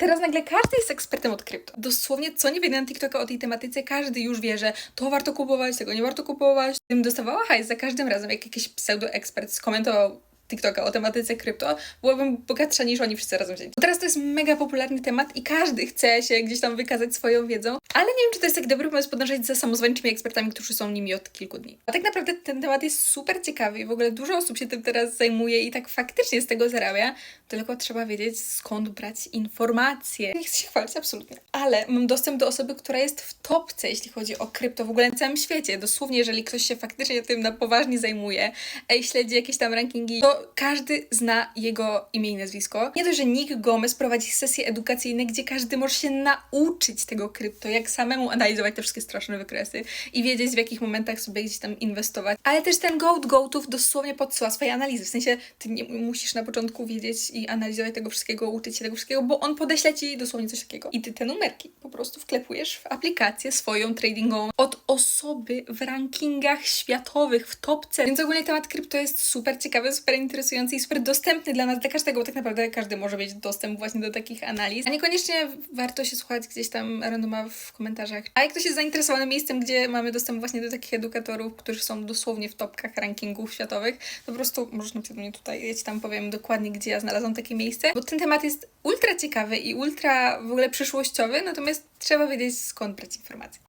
Teraz nagle każdy jest ekspertem od krypto. Dosłownie co nie wejdę na TikToka o tej tematyce, każdy już wie, że to warto kupować, tego nie warto kupować. Gdybym dostawała hajs za każdym razem, jak jakiś pseudo-ekspert skomentował TikToka o tematyce krypto, byłabym bogatsza niż oni wszyscy razem wzięci. Bo Teraz to jest mega popularny temat i każdy chce się gdzieś tam wykazać swoją wiedzą, ale nie wiem, czy to jest taki dobry pomysł podążać za samozwańczymi ekspertami, którzy są nimi od kilku dni. A tak naprawdę ten temat jest super ciekawy i w ogóle dużo osób się tym teraz zajmuje i tak faktycznie z tego zarabia, tylko trzeba wiedzieć skąd brać informacje. Nie chcę się chwalić, absolutnie. Ale mam dostęp do osoby, która jest w topce, jeśli chodzi o krypto w ogóle na całym świecie. Dosłownie, jeżeli ktoś się faktycznie tym na poważnie zajmuje i śledzi jakieś tam rankingi, to każdy zna jego imię i nazwisko. Nie dość, że Nick Gomez prowadzi sesje edukacyjne, gdzie każdy może się nauczyć tego krypto, jak samemu analizować te wszystkie straszne wykresy i wiedzieć, w jakich momentach sobie gdzieś tam inwestować. Ale też ten goat goatów dosłownie podsyła swoje analizy. W sensie, ty nie musisz na początku wiedzieć i analizować tego wszystkiego, uczyć się tego wszystkiego, bo on podeśle ci dosłownie coś takiego. I ty te numerki po prostu wklepujesz w aplikację swoją tradingową od osoby w rankingach światowych, w topce. Więc ogólnie temat krypto jest super ciekawy, super interesujący i super dostępny dla nas, dla każdego, bo tak naprawdę każdy może mieć dostęp właśnie do takich analiz. A niekoniecznie warto się słuchać gdzieś tam randoma w komentarzach. A jak ktoś jest zainteresowany miejscem, gdzie mamy dostęp właśnie do takich edukatorów, którzy są dosłownie w topkach rankingów światowych, to po prostu możesz do mnie tutaj, ja ci tam powiem dokładnie, gdzie ja znalazłam takie miejsce, bo ten temat jest ultra ciekawy i ultra w ogóle przyszłościowy, natomiast trzeba wiedzieć skąd brać informacje.